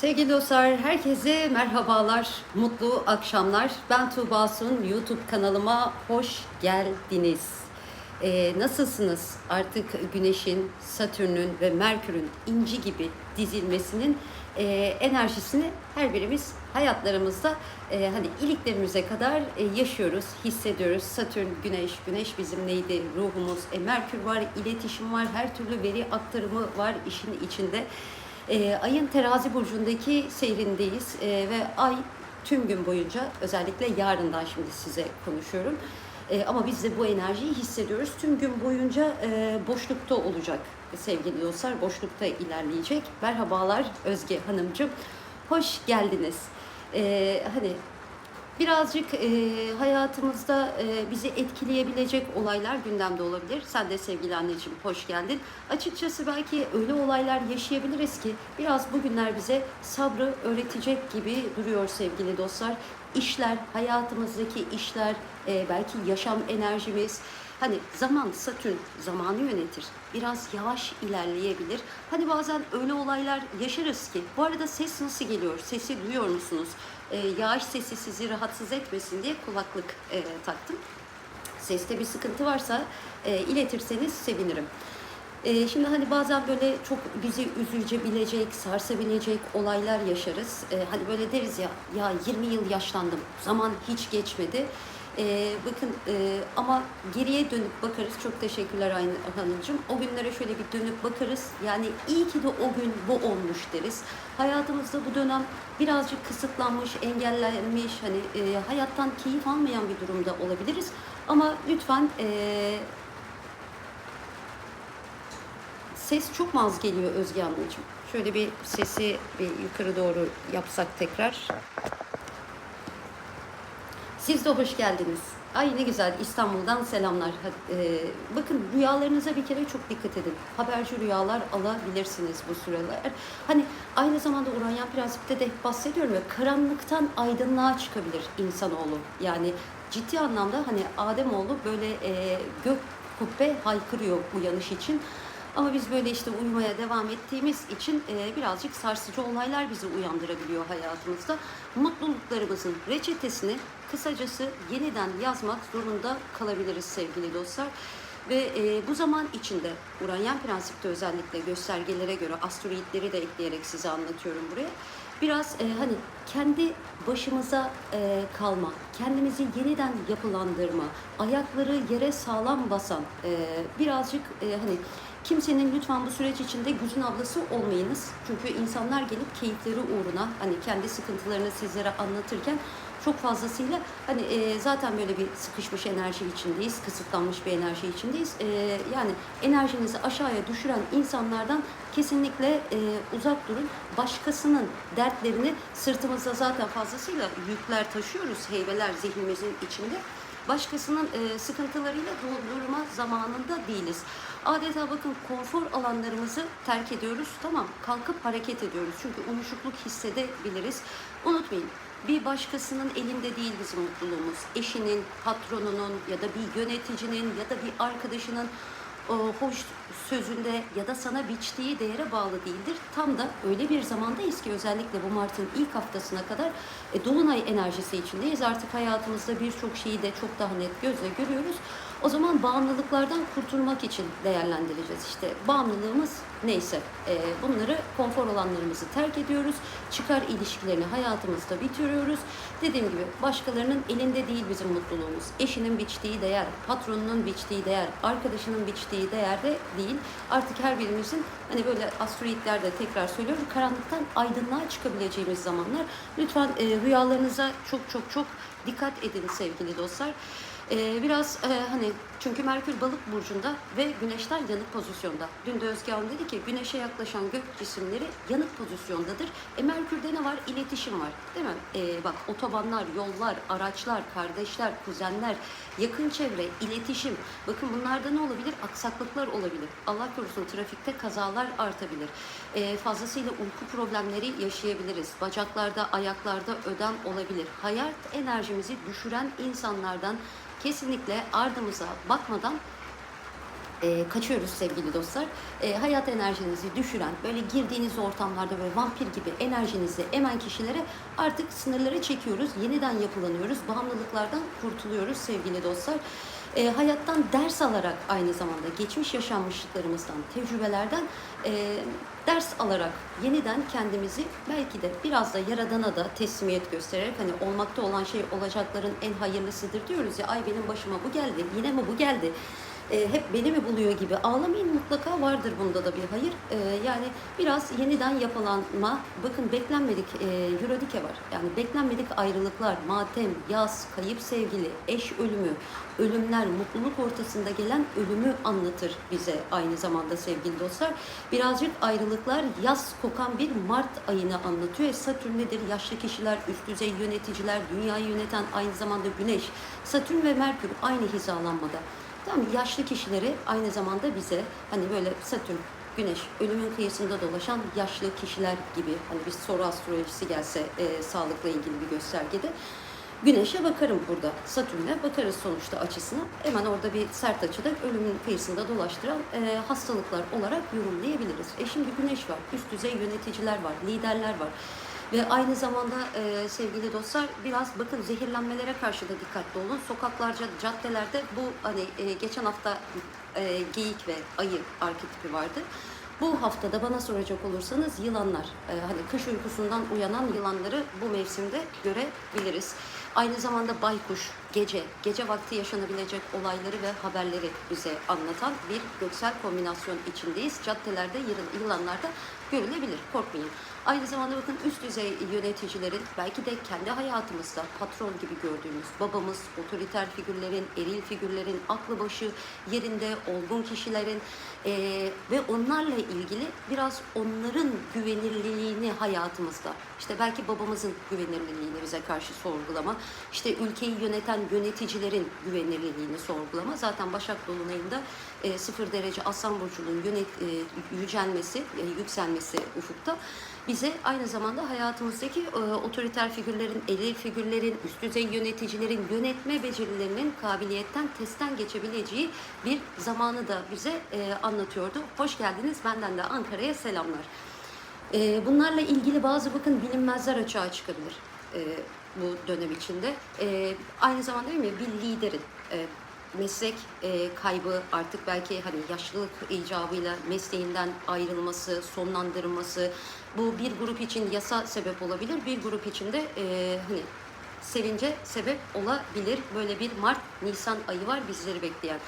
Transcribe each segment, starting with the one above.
Sevgili dostlar, herkese merhabalar, mutlu akşamlar. Ben Tuğba Sun, YouTube kanalıma hoş geldiniz. Ee, nasılsınız? Artık Güneş'in, Satürn'ün ve Merkür'ün inci gibi dizilmesinin e, enerjisini her birimiz hayatlarımızda e, hani iliklerimize kadar e, yaşıyoruz, hissediyoruz. Satürn, Güneş, Güneş bizim neydi? Ruhumuz. E, Merkür var, iletişim var, her türlü veri aktarımı var işin içinde. E, ayın terazi burcundaki seyrindeyiz E, ve ay tüm gün boyunca özellikle yarından şimdi size konuşuyorum. E, ama biz de bu enerjiyi hissediyoruz. Tüm gün boyunca e, boşlukta olacak sevgili dostlar. Boşlukta ilerleyecek. Merhabalar Özge Hanımcığım. Hoş geldiniz. E, hani Birazcık e, hayatımızda e, bizi etkileyebilecek olaylar gündemde olabilir. Sen de sevgili anneciğim hoş geldin. Açıkçası belki öyle olaylar yaşayabiliriz ki biraz bugünler bize sabrı öğretecek gibi duruyor sevgili dostlar. İşler, hayatımızdaki işler, e, belki yaşam enerjimiz, Hani zaman Satürn zamanı yönetir. Biraz yavaş ilerleyebilir. Hani bazen öyle olaylar yaşarız ki. Bu arada ses nasıl geliyor? Sesi duyuyor musunuz? Ee, yağış sesi sizi rahatsız etmesin diye kulaklık e, taktım. Seste bir sıkıntı varsa e, iletirseniz sevinirim. E, şimdi hani bazen böyle çok bizi üzülebilecek, sarsabilecek olaylar yaşarız. E, hani böyle deriz ya, ya 20 yıl yaşlandım, zaman hiç geçmedi. E, bakın e, ama geriye dönüp bakarız. Çok teşekkürler Aynı Hanımcığım. O günlere şöyle bir dönüp bakarız. Yani iyi ki de o gün bu olmuş deriz. Hayatımızda bu dönem birazcık kısıtlanmış, engellenmiş, hani e, hayattan keyif almayan bir durumda olabiliriz. Ama lütfen e, ses çok mu az geliyor Özge Hanımcığım? Şöyle bir sesi bir yukarı doğru yapsak tekrar. Siz de hoş geldiniz. Ay ne güzel İstanbul'dan selamlar. E, bakın rüyalarınıza bir kere çok dikkat edin. Haberci rüyalar alabilirsiniz bu süreler. Hani aynı zamanda Uranyen prensipte de bahsediyorum ya karanlıktan aydınlığa çıkabilir insanoğlu. Yani ciddi anlamda hani Ademoğlu böyle e, gök kubbe haykırıyor uyanış için. Ama biz böyle işte uyumaya devam ettiğimiz için e, birazcık sarsıcı olaylar bizi uyandırabiliyor hayatımızda. Mutluluklarımızın reçetesini kısacası yeniden yazmak zorunda kalabiliriz sevgili dostlar. Ve e, bu zaman içinde Uranyen prensipte özellikle göstergelere göre asteroidleri de ekleyerek size anlatıyorum buraya. Biraz e, hani kendi başımıza e, kalma, kendimizi yeniden yapılandırma, ayakları yere sağlam basan, e, birazcık e, hani Kimsenin lütfen bu süreç içinde gücün ablası olmayınız. Çünkü insanlar gelip keyifleri uğruna hani kendi sıkıntılarını sizlere anlatırken çok fazlasıyla hani e, zaten böyle bir sıkışmış enerji içindeyiz, kısıtlanmış bir enerji içindeyiz. E, yani enerjinizi aşağıya düşüren insanlardan kesinlikle e, uzak durun. Başkasının dertlerini sırtımızda zaten fazlasıyla yükler taşıyoruz, heybeler zihnimizin içinde başkasının e, sıkıntılarıyla doldurma zamanında değiliz. Adeta bakın konfor alanlarımızı terk ediyoruz. Tamam kalkıp hareket ediyoruz. Çünkü uyuşukluk hissedebiliriz. Unutmayın bir başkasının elinde değil bizim mutluluğumuz. Eşinin, patronunun ya da bir yöneticinin ya da bir arkadaşının hoş sözünde ya da sana biçtiği değere bağlı değildir. Tam da öyle bir zamandayız ki özellikle bu Mart'ın ilk haftasına kadar e, Dolunay enerjisi içindeyiz. Artık hayatımızda birçok şeyi de çok daha net gözle görüyoruz. O zaman bağımlılıklardan kurtulmak için değerlendireceğiz. İşte bağımlılığımız neyse e, bunları konfor alanlarımızı terk ediyoruz. Çıkar ilişkilerini hayatımızda bitiriyoruz. Dediğim gibi başkalarının elinde değil bizim mutluluğumuz. Eşinin biçtiği değer, patronunun biçtiği değer, arkadaşının biçtiği değer de değil. Artık her birimizin hani böyle asteroidlerde tekrar söylüyorum karanlıktan aydınlığa çıkabileceğimiz zamanlar. Lütfen e, rüyalarınıza çok çok çok dikkat edin sevgili dostlar. Ee, biraz e, hani çünkü Merkür balık burcunda ve Güneş'ten yanık pozisyonda. Dün de Özge Hanım dedi ki Güneş'e yaklaşan gök cisimleri yanık pozisyondadır. E Merkür'de ne var? İletişim var. Değil mi? E, bak otobanlar, yollar, araçlar, kardeşler, kuzenler, yakın çevre, iletişim. Bakın bunlarda ne olabilir? Aksaklıklar olabilir. Allah korusun trafikte kazalar artabilir. E, fazlasıyla uyku problemleri yaşayabiliriz. Bacaklarda, ayaklarda ödem olabilir. Hayat enerjimizi düşüren insanlardan kesinlikle ardımıza bakmadan e, kaçıyoruz sevgili dostlar. E, hayat enerjinizi düşüren, böyle girdiğiniz ortamlarda böyle vampir gibi enerjinizi emen kişilere artık sınırları çekiyoruz. Yeniden yapılanıyoruz. Bağımlılıklardan kurtuluyoruz sevgili dostlar. E, hayattan ders alarak aynı zamanda geçmiş yaşanmışlıklarımızdan, tecrübelerden e, ders alarak yeniden kendimizi belki de biraz da Yaradan'a da teslimiyet göstererek hani olmakta olan şey olacakların en hayırlısıdır diyoruz ya ay benim başıma bu geldi yine mi bu geldi e, hep beni mi buluyor gibi ağlamayın mutlaka vardır bunda da bir hayır. E, yani biraz yeniden yapılanma bakın beklenmedik e, Eurodike var. Yani beklenmedik ayrılıklar, matem, yaz, kayıp sevgili, eş ölümü, ölümler, mutluluk ortasında gelen ölümü anlatır bize aynı zamanda sevgili dostlar. Birazcık ayrılıklar yaz kokan bir Mart ayını anlatıyor. E, Satürn nedir? Yaşlı kişiler, üst düzey yöneticiler, dünyayı yöneten aynı zamanda Güneş. Satürn ve Merkür aynı hizalanmada. Tamam yaşlı kişileri aynı zamanda bize hani böyle Satürn, Güneş, ölümün kıyısında dolaşan yaşlı kişiler gibi hani bir soru astrolojisi gelse e, sağlıkla ilgili bir göstergede Güneş'e bakarım burada. Satürn'e bakarız sonuçta açısına. Hemen orada bir sert açıda ölümün kıyısında dolaştıran e, hastalıklar olarak yorumlayabiliriz. E şimdi Güneş var, üst düzey yöneticiler var, liderler var. Ve aynı zamanda e, sevgili dostlar biraz bakın zehirlenmelere karşı da dikkatli olun. Sokaklarca, caddelerde bu hani e, geçen hafta e, geyik ve ayı arketipi vardı. Bu haftada bana soracak olursanız yılanlar, e, hani kış uykusundan uyanan yılanları bu mevsimde görebiliriz. Aynı zamanda baykuş, gece, gece vakti yaşanabilecek olayları ve haberleri bize anlatan bir göksel kombinasyon içindeyiz. Caddelerde yılan- yılanlarda görülebilir, korkmayın. Aynı zamanda bakın üst düzey yöneticilerin belki de kendi hayatımızda patron gibi gördüğümüz babamız, otoriter figürlerin, eril figürlerin, aklı başı yerinde olgun kişilerin eee, ve onlarla ilgili biraz onların güvenilirliğini hayatımızda işte belki babamızın güvenilirliğini bize karşı sorgulama, işte ülkeyi yöneten yöneticilerin güvenilirliğini sorgulama. Zaten Başak Dolunay'ında e, sıfır derece Aslan Burcu'nun yönet, e, yücelmesi, e, yükselmesi ufukta bize aynı zamanda hayatımızdaki e, otoriter figürlerin, eril figürlerin, üst düzey yöneticilerin yönetme becerilerinin kabiliyetten testten geçebileceği bir zamanı da bize e, anlatıyordu. Hoş geldiniz. Benden de Ankara'ya selamlar. E, bunlarla ilgili bazı bakın bilinmezler açığa çıkabilir e, bu dönem içinde. E, aynı zamanda değil mi bir liderin e, meslek e, kaybı artık belki hani yaşlılık icabıyla mesleğinden ayrılması, sonlandırılması bu bir grup için yasa sebep olabilir, bir grup için de e, hani sevince sebep olabilir. Böyle bir Mart-Nisan ayı var bizleri bekleyen.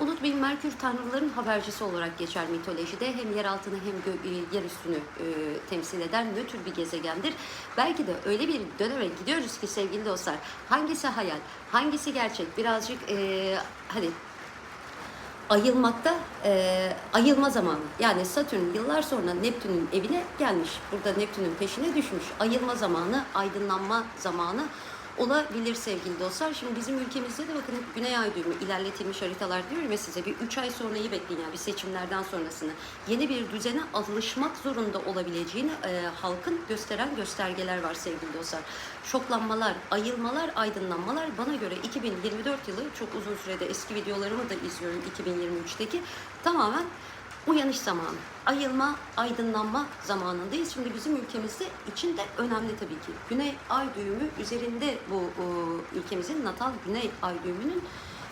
Unutmayın Merkür tanrıların habercisi olarak geçer mitolojide. Hem yer altını hem yer üstünü e, temsil eder. Nötr bir gezegendir. Belki de öyle bir döneme gidiyoruz ki sevgili dostlar. Hangisi hayal, hangisi gerçek? Birazcık e, hani ayılmakta e, ayılma zamanı. Yani Satürn yıllar sonra Neptün'ün evine gelmiş. Burada Neptün'ün peşine düşmüş. Ayılma zamanı, aydınlanma zamanı olabilir sevgili dostlar. Şimdi bizim ülkemizde de bakın hep Güney Ay düğümü ilerletilmiş haritalar diyorum ya size bir 3 ay sonrayı bekleyin yani bir seçimlerden sonrasını. Yeni bir düzene alışmak zorunda olabileceğini e, halkın gösteren göstergeler var sevgili dostlar. Şoklanmalar, ayılmalar, aydınlanmalar bana göre 2024 yılı çok uzun sürede eski videolarımı da izliyorum 2023'teki tamamen uyanış zamanı. Ayılma, aydınlanma zamanındayız. Şimdi bizim ülkemizde içinde önemli tabii ki. Güney ay düğümü üzerinde bu o, ülkemizin natal güney ay düğümünün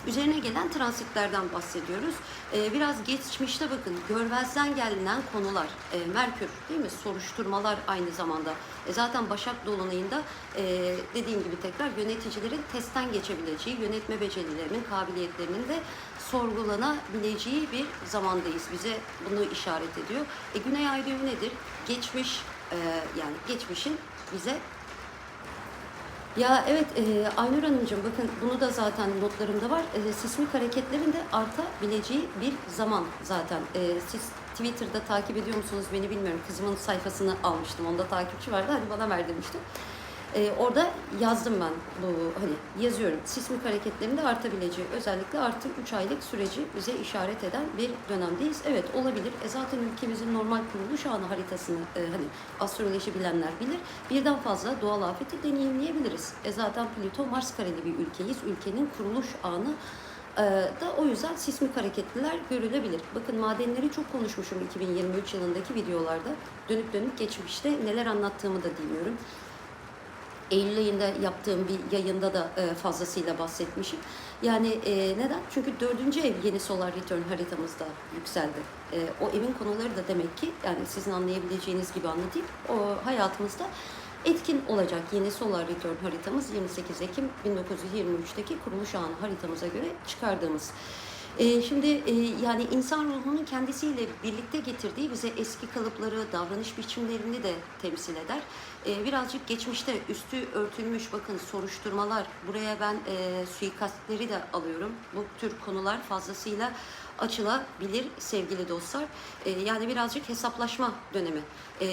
üzerine gelen transitlerden bahsediyoruz. Ee, biraz geçmişte bakın görmezden gelinen konular. Ee, Merkür değil mi? Soruşturmalar aynı zamanda. E, zaten Başak Dolunay'ında e, dediğim gibi tekrar yöneticilerin testten geçebileceği, yönetme becerilerinin, kabiliyetlerinin de sorgulanabileceği bir zamandayız. Bize bunu işaret ediyor. E, Güney Ay düğümü nedir? Geçmiş e, yani geçmişin bize ya evet e, Aynur Hanımcığım bakın bunu da zaten notlarımda var. E, sismik hareketlerin de artabileceği bir zaman zaten. E, siz Twitter'da takip ediyor musunuz beni bilmiyorum. Kızımın sayfasını almıştım. Onda takipçi vardı. Hadi bana ver demiştim. E, orada yazdım ben bu hani yazıyorum. Sismik hareketlerin de artabileceği özellikle artı 3 aylık süreci bize işaret eden bir dönemdeyiz. Evet olabilir. E, zaten ülkemizin normal kuruluş anı haritasını e, hani astroloji bilenler bilir. Birden fazla doğal afeti deneyimleyebiliriz. E, zaten Plüto Mars kareli bir ülkeyiz. Ülkenin kuruluş anı Ee, da o yüzden sismik hareketliler görülebilir. Bakın madenleri çok konuşmuşum 2023 yılındaki videolarda. Dönüp dönüp geçmişte neler anlattığımı da bilmiyorum. Eylül ayında yaptığım bir yayında da e, fazlasıyla bahsetmişim. Yani e, neden? Çünkü dördüncü ev yeni Solar Return haritamızda yükseldi. E, o evin konuları da demek ki yani sizin anlayabileceğiniz gibi anlatayım. O hayatımızda etkin olacak yeni Solar Return haritamız 28 Ekim 1923'teki kuruluş anı haritamıza göre çıkardığımız. Şimdi yani insan ruhunun kendisiyle birlikte getirdiği bize eski kalıpları, davranış biçimlerini de temsil eder. Ee, birazcık geçmişte üstü örtülmüş bakın soruşturmalar, buraya ben e, suikastleri de alıyorum. Bu tür konular fazlasıyla açılabilir sevgili dostlar. Ee, yani birazcık hesaplaşma dönemi. Ee,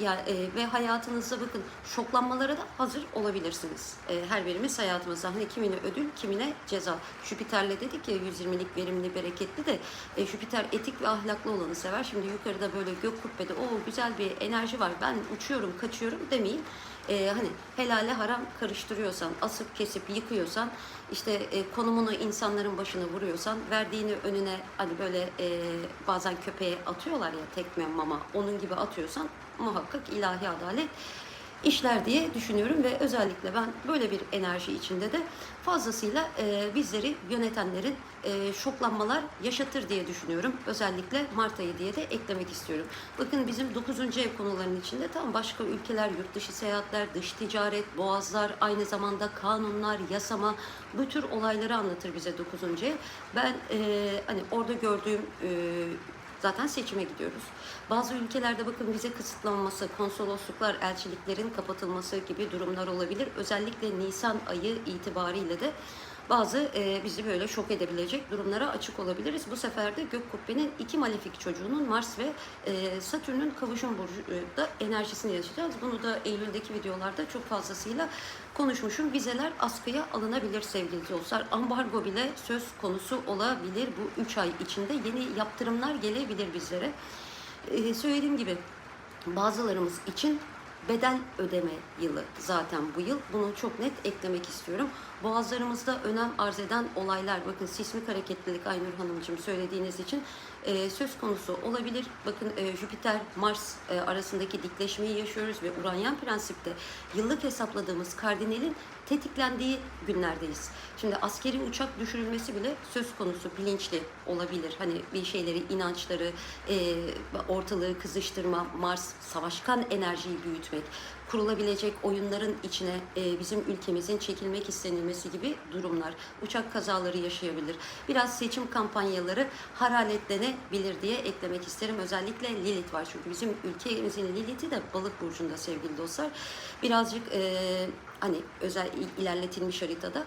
ya, e, ve hayatınızda bakın şoklanmalara da hazır olabilirsiniz. Ee, her birimiz hayatımızda hani kimine ödül, kimine ceza. Jüpiter'le dedik ya 120'lik verimli, bereketli de e, Jüpiter etik ve ahlaklı olanı sever. Şimdi yukarıda böyle gök kubbede o güzel bir enerji var. Ben uçuyorum, kaçıyorum demeyin. Ee, hani helale haram karıştırıyorsan, asıp kesip yıkıyorsan, işte e, konumunu insanların başına vuruyorsan, verdiğini önüne hani böyle e, bazen köpeğe atıyorlar ya tekme mama, onun gibi atıyorsan muhakkak ilahi adalet işler diye düşünüyorum ve özellikle ben böyle bir enerji içinde de fazlasıyla e, bizleri yönetenlerin e, şoklanmalar yaşatır diye düşünüyorum. Özellikle Mart ayı diye de eklemek istiyorum. Bakın bizim 9. ev konularının içinde tam başka ülkeler, yurt dışı seyahatler, dış ticaret, boğazlar, aynı zamanda kanunlar, yasama bu tür olayları anlatır bize 9. ev. Ben e, hani orada gördüğüm e, Zaten seçime gidiyoruz. Bazı ülkelerde bakın vize kısıtlanması, konsolosluklar, elçiliklerin kapatılması gibi durumlar olabilir. Özellikle Nisan ayı itibariyle de bazı e, bizi böyle şok edebilecek durumlara açık olabiliriz. Bu sefer de gök kubbenin iki malefik çocuğunun Mars ve e, Satürn'ün kavuşum burcuda enerjisini yaşayacağız. Bunu da Eylül'deki videolarda çok fazlasıyla konuşmuşum. Vizeler askıya alınabilir sevgili dostlar. Ambargo bile söz konusu olabilir. Bu 3 ay içinde yeni yaptırımlar gelebilir bizlere. E, söylediğim gibi bazılarımız için bedel ödeme yılı zaten bu yıl. Bunu çok net eklemek istiyorum. Boğazlarımızda önem arz eden olaylar, bakın sismik hareketlilik Aynur Hanımcığım söylediğiniz için e, söz konusu olabilir. Bakın e, Jüpiter-Mars e, arasındaki dikleşmeyi yaşıyoruz ve Uranyen prensipte yıllık hesapladığımız kardinalin tetiklendiği günlerdeyiz. Şimdi askeri uçak düşürülmesi bile söz konusu bilinçli olabilir. Hani bir şeyleri, inançları, e, ortalığı kızıştırma, Mars savaşkan enerjiyi büyütmek, kurulabilecek oyunların içine e, bizim ülkemizin çekilmek istenilmesi gibi durumlar, uçak kazaları yaşayabilir. Biraz seçim kampanyaları hararetlenebilir diye eklemek isterim. Özellikle Lilith var çünkü bizim ülkemizin Lilith'i de balık burcunda sevgili dostlar. Birazcık e, hani özel ilerletilmiş haritada.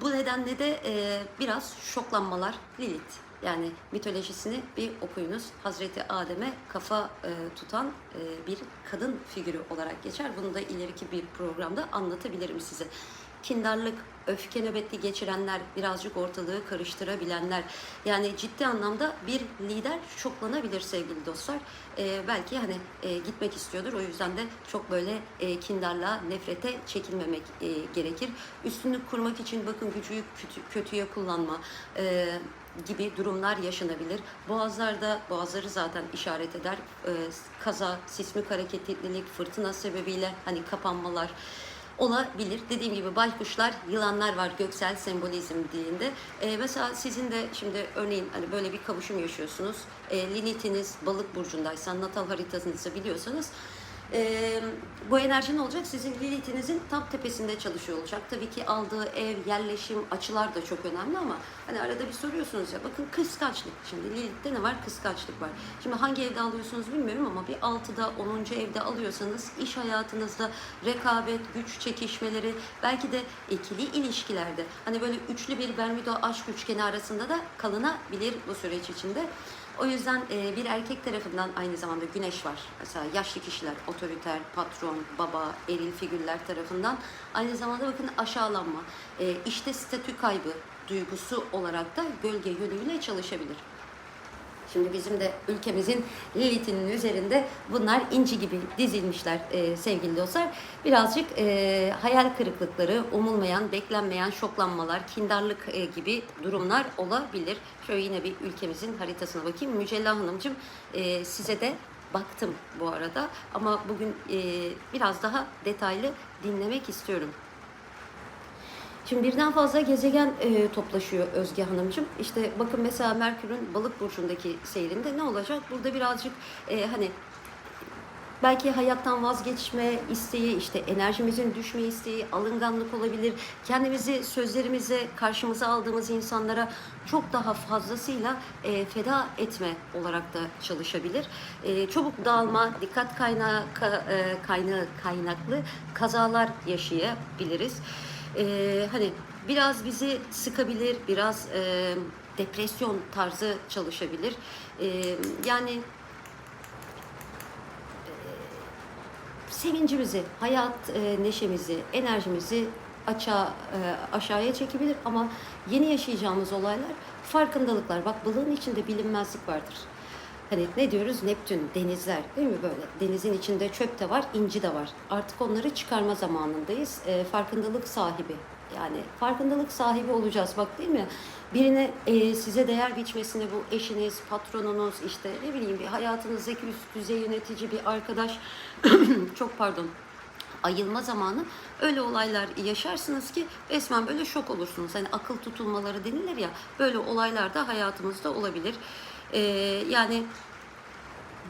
Bu nedenle de e, biraz şoklanmalar Lilith. Yani mitolojisini bir okuyunuz. Hazreti Adem'e kafa e, tutan e, bir kadın figürü olarak geçer. Bunu da ileriki bir programda anlatabilirim size. Kindarlık, öfke nöbeti geçirenler, birazcık ortalığı karıştırabilenler. Yani ciddi anlamda bir lider şoklanabilir sevgili dostlar. E, belki hani e, gitmek istiyordur. O yüzden de çok böyle e, kindarlığa, nefrete çekilmemek e, gerekir. Üstünlük kurmak için bakın gücü kötü, kötüye kullanma. E, gibi durumlar yaşanabilir. Boğazlarda, boğazları zaten işaret eder. Ee, kaza, sismik hareketlilik, fırtına sebebiyle hani kapanmalar olabilir. Dediğim gibi baykuşlar, yılanlar var göksel sembolizm dilinde. Ee, mesela sizin de şimdi örneğin hani böyle bir kavuşum yaşıyorsunuz. Ee, Lilith'iniz balık burcundaysa, natal haritanızı biliyorsanız ee, bu enerji ne olacak? Sizin Lilith'inizin tam tepesinde çalışıyor olacak. Tabii ki aldığı ev, yerleşim, açılar da çok önemli ama hani arada bir soruyorsunuz ya bakın kıskançlık. Şimdi Lilith'te ne var? Kıskançlık var. Şimdi hangi evde alıyorsunuz bilmiyorum ama bir 6'da 10. evde alıyorsanız iş hayatınızda rekabet, güç çekişmeleri, belki de ikili ilişkilerde hani böyle üçlü bir Bermuda aşk üçgeni arasında da kalınabilir bu süreç içinde. O yüzden e, bir erkek tarafından aynı zamanda güneş var. Mesela yaşlı kişiler, otoriter, patron, baba, eril figürler tarafından aynı zamanda bakın aşağılanma, e, işte statü kaybı duygusu olarak da gölge yönüyle çalışabilir. Şimdi bizim de ülkemizin Lilith'inin üzerinde bunlar inci gibi dizilmişler e, sevgili dostlar. Birazcık e, hayal kırıklıkları, umulmayan, beklenmeyen şoklanmalar, kindarlık e, gibi durumlar olabilir. Şöyle yine bir ülkemizin haritasına bakayım. Mücella Hanımcığım e, size de baktım bu arada ama bugün e, biraz daha detaylı dinlemek istiyorum. Şimdi birden fazla gezegen e, toplaşıyor Özge Hanımcığım. İşte bakın mesela Merkür'ün balık burcundaki seyrinde ne olacak? Burada birazcık e, hani belki hayattan vazgeçme isteği, işte enerjimizin düşme isteği, alınganlık olabilir. Kendimizi sözlerimize, karşımıza aldığımız insanlara çok daha fazlasıyla e, feda etme olarak da çalışabilir. E, çabuk dağılma, dikkat kaynağı, ka- e, kaynağı kaynaklı kazalar yaşayabiliriz. E, hani biraz bizi sıkabilir, biraz e, depresyon tarzı çalışabilir. E, yani sevincimizi, hayat e, neşemizi, enerjimizi açığa, e, aşağıya çekebilir ama yeni yaşayacağımız olaylar farkındalıklar. Bak balığın içinde bilinmezlik vardır. Hani ne diyoruz? Neptün, denizler değil mi böyle? Denizin içinde çöp de var, inci de var. Artık onları çıkarma zamanındayız. E, farkındalık sahibi. Yani farkındalık sahibi olacağız bak değil mi? Birine e, size değer biçmesini bu eşiniz, patronunuz, işte ne bileyim bir hayatınızdaki üst düzey yönetici, bir arkadaş çok pardon ayılma zamanı öyle olaylar yaşarsınız ki resmen böyle şok olursunuz. Hani akıl tutulmaları denilir ya böyle olaylar da hayatımızda olabilir. Yani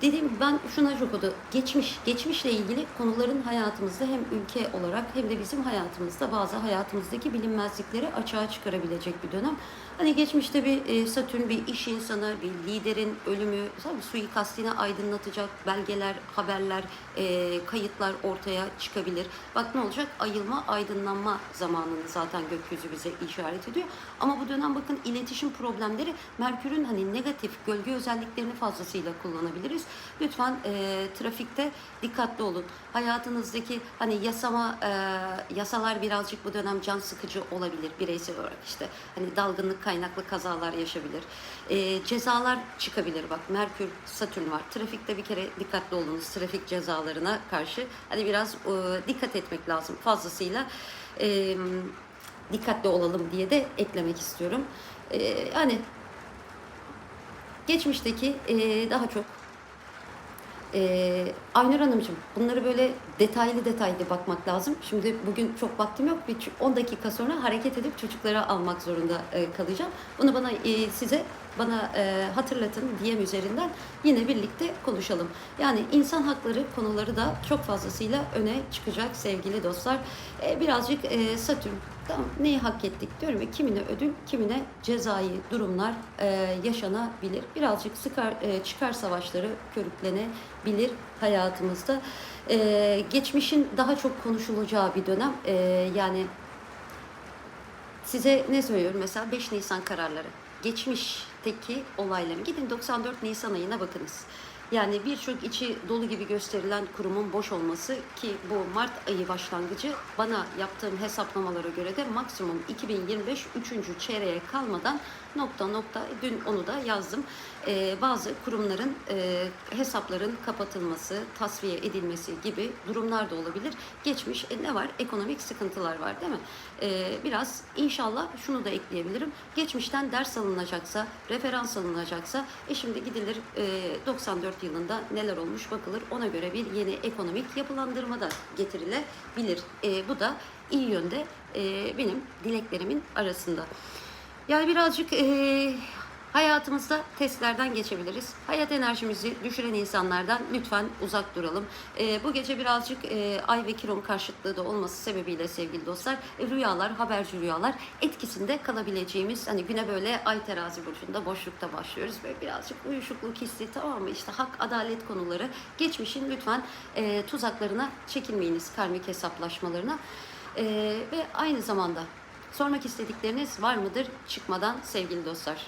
Dediğim gibi ben şuna çok oldu. Geçmiş, geçmişle ilgili konuların hayatımızda hem ülke olarak hem de bizim hayatımızda bazı hayatımızdaki bilinmezlikleri açığa çıkarabilecek bir dönem. Hani geçmişte bir e, Satürn bir iş insanı, bir liderin ölümü, tabii suikastini aydınlatacak belgeler, haberler, e, kayıtlar ortaya çıkabilir. Bak ne olacak? Ayılma, aydınlanma zamanını zaten gökyüzü bize işaret ediyor. Ama bu dönem bakın iletişim problemleri Merkür'ün hani negatif gölge özelliklerini fazlasıyla kullanabiliriz. Lütfen e, trafikte dikkatli olun. Hayatınızdaki hani yasama e, yasalar birazcık bu dönem can sıkıcı olabilir bireysel olarak işte. Hani dalgınlık kaynaklı kazalar yaşabilir. E, cezalar çıkabilir bak. Merkür, Satürn var. Trafikte bir kere dikkatli olunuz trafik cezalarına karşı. Hani biraz e, dikkat etmek lazım fazlasıyla. E, dikkatli olalım diye de eklemek istiyorum. E, hani geçmişteki e, daha çok ee, Aynur Hanımcığım bunları böyle detaylı detaylı bakmak lazım. Şimdi bugün çok vaktim yok. Bir 10 dakika sonra hareket edip çocuklara almak zorunda e, kalacağım. Bunu bana e, size bana e, hatırlatın DM üzerinden yine birlikte konuşalım. Yani insan hakları konuları da çok fazlasıyla öne çıkacak sevgili dostlar. E, birazcık e, Satürn Tamam, neyi hak ettik diyorum ya kimine ödül, kimine cezai durumlar e, yaşanabilir. Birazcık sıkar, e, çıkar savaşları körüklenebilir hayatımızda. E, geçmişin daha çok konuşulacağı bir dönem. E, yani size ne söylüyorum mesela 5 Nisan kararları. Geçmişteki olayların. Gidin 94 Nisan ayına bakınız. Yani birçok içi dolu gibi gösterilen kurumun boş olması ki bu Mart ayı başlangıcı bana yaptığım hesaplamalara göre de maksimum 2025 3. çeyreğe kalmadan nokta nokta dün onu da yazdım. Ee, bazı kurumların e, hesapların kapatılması, tasfiye edilmesi gibi durumlar da olabilir. Geçmiş e, ne var? Ekonomik sıkıntılar var değil mi? Ee, biraz inşallah şunu da ekleyebilirim. Geçmişten ders alınacaksa, referans alınacaksa e şimdi gidilir e, 94 yılında neler olmuş bakılır. Ona göre bir yeni ekonomik yapılandırma da getirilebilir. E, bu da iyi yönde e, benim dileklerimin arasında. Yani birazcık e, hayatımızda testlerden geçebiliriz. Hayat enerjimizi düşüren insanlardan lütfen uzak duralım. E, bu gece birazcık e, Ay ve Kiron karşıtlığı da olması sebebiyle sevgili dostlar e, rüyalar, haberci rüyalar etkisinde kalabileceğimiz hani güne böyle Ay terazi burcunda boşlukta başlıyoruz. Böyle birazcık uyuşukluk hissi tamam mı? İşte hak, adalet konuları. Geçmişin lütfen e, tuzaklarına çekilmeyiniz karmik hesaplaşmalarına. E, ve aynı zamanda Sormak istedikleriniz var mıdır çıkmadan sevgili dostlar?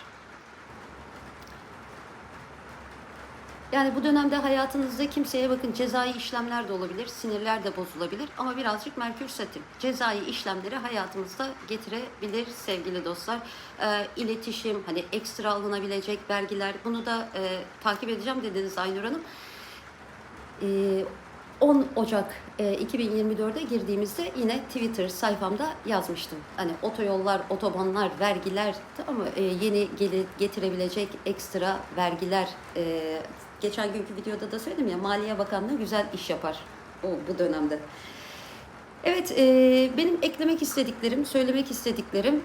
Yani bu dönemde hayatınızda kimseye bakın cezai işlemler de olabilir, sinirler de bozulabilir ama birazcık Merkür Satürn cezai işlemleri hayatımızda getirebilir sevgili dostlar. Ee, iletişim, hani ekstra alınabilecek vergiler bunu da e, takip edeceğim dediniz Aynur Hanım. Ee, 10 Ocak e, 2024'e girdiğimizde yine Twitter sayfamda yazmıştım. Hani otoyollar, otobanlar, vergiler, mı? E, yeni gele- getirebilecek ekstra vergiler. e, geçen günkü videoda da söyledim ya Maliye Bakanlığı güzel iş yapar o bu dönemde. Evet, e, benim eklemek istediklerim, söylemek istediklerim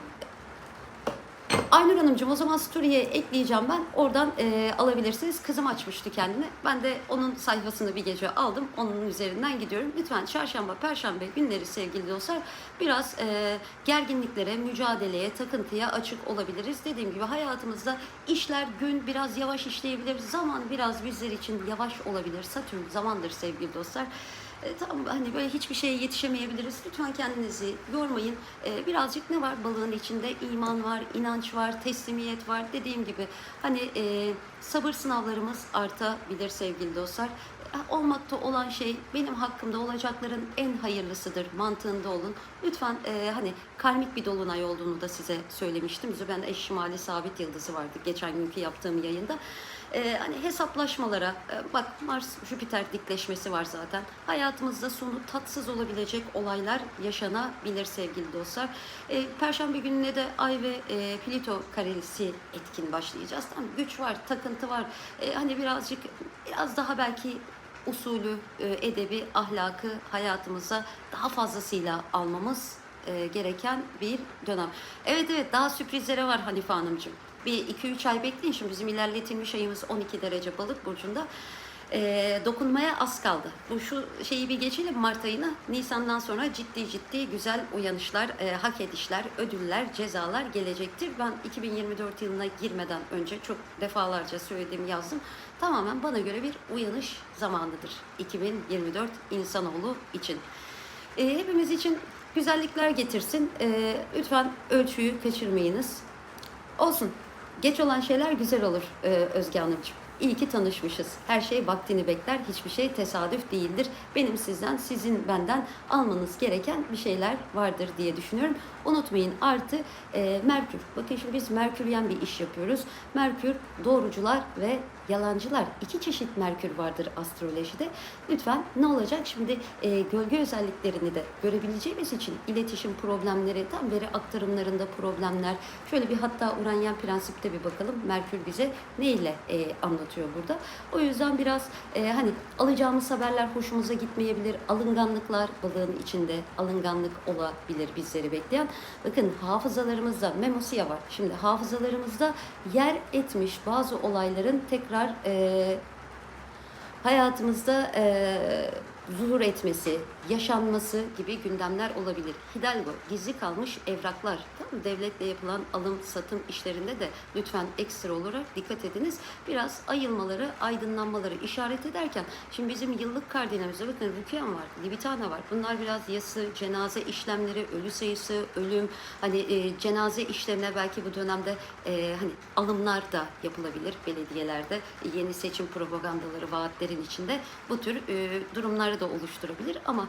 Aynur Hanımcığım o zaman story'e ekleyeceğim ben. Oradan e, alabilirsiniz. Kızım açmıştı kendini. Ben de onun sayfasını bir gece aldım. Onun üzerinden gidiyorum. Lütfen çarşamba, perşembe günleri sevgili dostlar biraz e, gerginliklere, mücadeleye, takıntıya açık olabiliriz. Dediğim gibi hayatımızda işler gün biraz yavaş işleyebilir. Zaman biraz bizler için yavaş olabilir. Satürn zamandır sevgili dostlar. E, tamam hani böyle hiçbir şeye yetişemeyebiliriz. Lütfen kendinizi yormayın. E, birazcık ne var balığın içinde? iman var, inanç var, teslimiyet var. Dediğim gibi hani e, sabır sınavlarımız artabilir sevgili dostlar. E, Olmakta olan şey benim hakkımda olacakların en hayırlısıdır mantığında olun. Lütfen e, hani karmik bir dolunay olduğunu da size söylemiştim. Züben eş şimali sabit yıldızı vardı geçen günkü yaptığım yayında. Ee, hani hesaplaşmalara e, bak Mars Jüpiter dikleşmesi var zaten. Hayatımızda sonu tatsız olabilecek olaylar yaşanabilir sevgili dostlar. Ee, Perşembe gününe de Ay ve e, Plüto karelisi etkin başlayacağız. Tamam güç var, takıntı var. Ee, hani birazcık biraz daha belki usulü, e, edebi, ahlakı hayatımıza daha fazlasıyla almamız e, gereken bir dönem. Evet evet daha sürprizlere var Hanife Hanımcığım. Bir 2-3 ay bekleyin şimdi bizim ilerletilmiş ayımız 12 derece balık burcunda. E, dokunmaya az kaldı. Bu şu şeyi bir geçelim Mart ayına. Nisan'dan sonra ciddi ciddi güzel uyanışlar, e, hak edişler, ödüller, cezalar gelecektir. Ben 2024 yılına girmeden önce çok defalarca söyledim, yazdım. Tamamen bana göre bir uyanış zamanıdır 2024 insanoğlu için. E, hepimiz için güzellikler getirsin. E, lütfen ölçüyü kaçırmayınız. Olsun. Geç olan şeyler güzel olur e, Özge Hanımcığım. İyi ki tanışmışız. Her şey vaktini bekler. Hiçbir şey tesadüf değildir. Benim sizden, sizin benden almanız gereken bir şeyler vardır diye düşünüyorum. Unutmayın artı e, Merkür. Bakın şimdi biz Merküryen bir iş yapıyoruz. Merkür doğrucular ve yalancılar. İki çeşit Merkür vardır astrolojide. Lütfen ne olacak? Şimdi e, gölge özelliklerini de görebileceğimiz için iletişim problemleri, tam veri aktarımlarında problemler. Şöyle bir hatta Uranyen prensipte bir bakalım. Merkür bize ne ile e, anlatıyor burada. O yüzden biraz e, hani alacağımız haberler hoşumuza gitmeyebilir. Alınganlıklar balığın içinde alınganlık olabilir bizleri bekleyen. Bakın hafızalarımızda memosiya var. Şimdi hafızalarımızda yer etmiş bazı olayların tekrar e, hayatımızda e, zuhur etmesi, yaşanması gibi gündemler olabilir. Hidalgo, gizli kalmış evraklar, tamam devletle yapılan alım satım işlerinde de lütfen ekstra olarak dikkat ediniz. Biraz ayılmaları, aydınlanmaları işaret ederken, şimdi bizim yıllık kardinalimizde bakın Rükyan var, Libitana var. Bunlar biraz yası, cenaze işlemleri, ölü sayısı, ölüm, hani e, cenaze işlemine belki bu dönemde e, hani alımlar da yapılabilir belediyelerde. Yeni seçim propagandaları, vaatlerin içinde bu tür e, durumları da oluşturabilir ama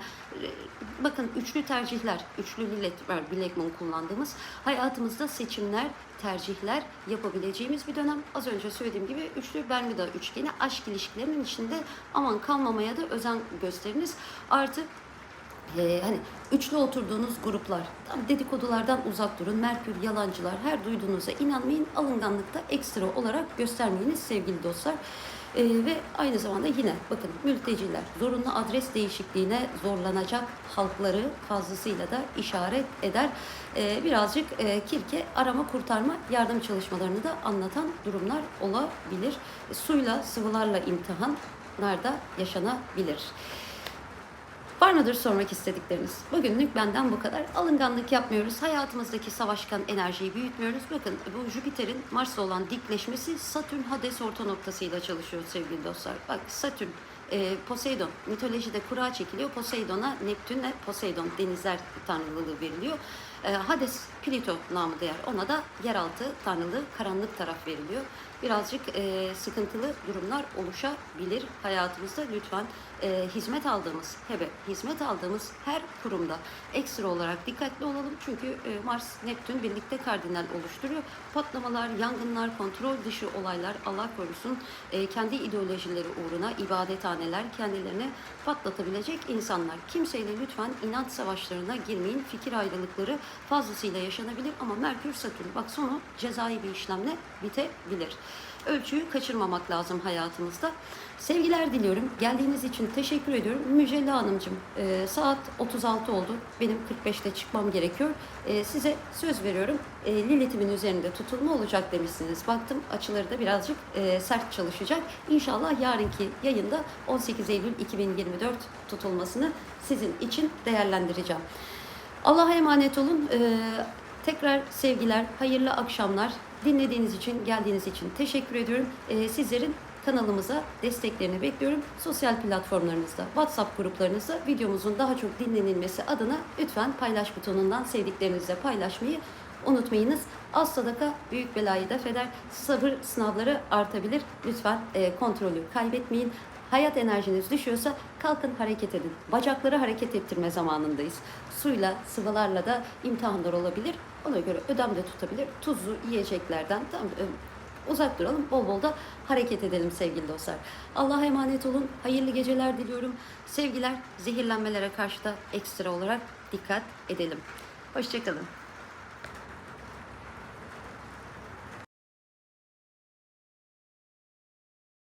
bakın üçlü tercihler, üçlü lilek var Blackmon kullandığımız hayatımızda seçimler, tercihler yapabileceğimiz bir dönem. Az önce söylediğim gibi üçlü Bermuda üçgeni aşk ilişkilerinin içinde aman kalmamaya da özen gösteriniz. Artı ee, hani üçlü oturduğunuz gruplar, dedikodulardan uzak durun. Merkür, yalancılar, her duyduğunuza inanmayın. Alınganlıkta ekstra olarak göstermeyiniz sevgili dostlar. Ee, ve aynı zamanda yine bakın mülteciler zorunlu adres değişikliğine zorlanacak halkları fazlasıyla da işaret eder. Ee, birazcık e, kirke arama kurtarma yardım çalışmalarını da anlatan durumlar olabilir. Suyla sıvılarla imtihanlar da yaşanabilir. Var mıdır sormak istedikleriniz? Bugünlük benden bu kadar. Alınganlık yapmıyoruz. Hayatımızdaki savaşkan enerjiyi büyütmüyoruz. Bakın bu Jüpiter'in Mars'la olan dikleşmesi Satürn Hades orta noktasıyla çalışıyor sevgili dostlar. Bak Satürn e, Poseidon mitolojide kura çekiliyor. Poseidon'a Neptün'le Poseidon denizler tanrılığı veriliyor. E, Hades Plüto namı değer. Ona da yeraltı tanrılığı, karanlık taraf veriliyor. Birazcık e, sıkıntılı durumlar oluşabilir hayatımızda. Lütfen e, hizmet aldığımız, hebe, hizmet aldığımız her kurumda ekstra olarak dikkatli olalım. Çünkü e, Mars, Neptün birlikte kardinal oluşturuyor. Patlamalar, yangınlar, kontrol dışı olaylar Allah korusun e, kendi ideolojileri uğruna ibadethaneler kendilerini patlatabilecek insanlar. Kimseyle lütfen inanç savaşlarına girmeyin. Fikir ayrılıkları fazlasıyla yaşanabilir ama Merkür Satürn bak sonu cezai bir işlemle bitebilir. Ölçüyü kaçırmamak lazım hayatımızda. Sevgiler diliyorum. Geldiğiniz için teşekkür ediyorum. Müjella Hanımcığım e, saat 36 oldu. Benim 45'te çıkmam gerekiyor. E, size söz veriyorum. E, Lilith'imin üzerinde tutulma olacak demişsiniz. Baktım açıları da birazcık e, sert çalışacak. İnşallah yarınki yayında 18 Eylül 2024 tutulmasını sizin için değerlendireceğim. Allah'a emanet olun. Ee, tekrar sevgiler, hayırlı akşamlar. Dinlediğiniz için, geldiğiniz için teşekkür ediyorum. Ee, sizlerin kanalımıza desteklerini bekliyorum. Sosyal platformlarınızda, WhatsApp gruplarınızda videomuzun daha çok dinlenilmesi adına lütfen paylaş butonundan sevdiklerinizle paylaşmayı unutmayınız. Az sadaka büyük belayı def eder. Sabır sınavları artabilir. Lütfen e, kontrolü kaybetmeyin. Hayat enerjiniz düşüyorsa kalkın hareket edin. Bacakları hareket ettirme zamanındayız. Suyla, sıvılarla da imtihanlar olabilir. Ona göre ödem de tutabilir. Tuzlu yiyeceklerden tam e, uzak duralım. Bol bol da hareket edelim sevgili dostlar. Allah'a emanet olun. Hayırlı geceler diliyorum. Sevgiler, zehirlenmelere karşı da ekstra olarak dikkat edelim. Hoşçakalın.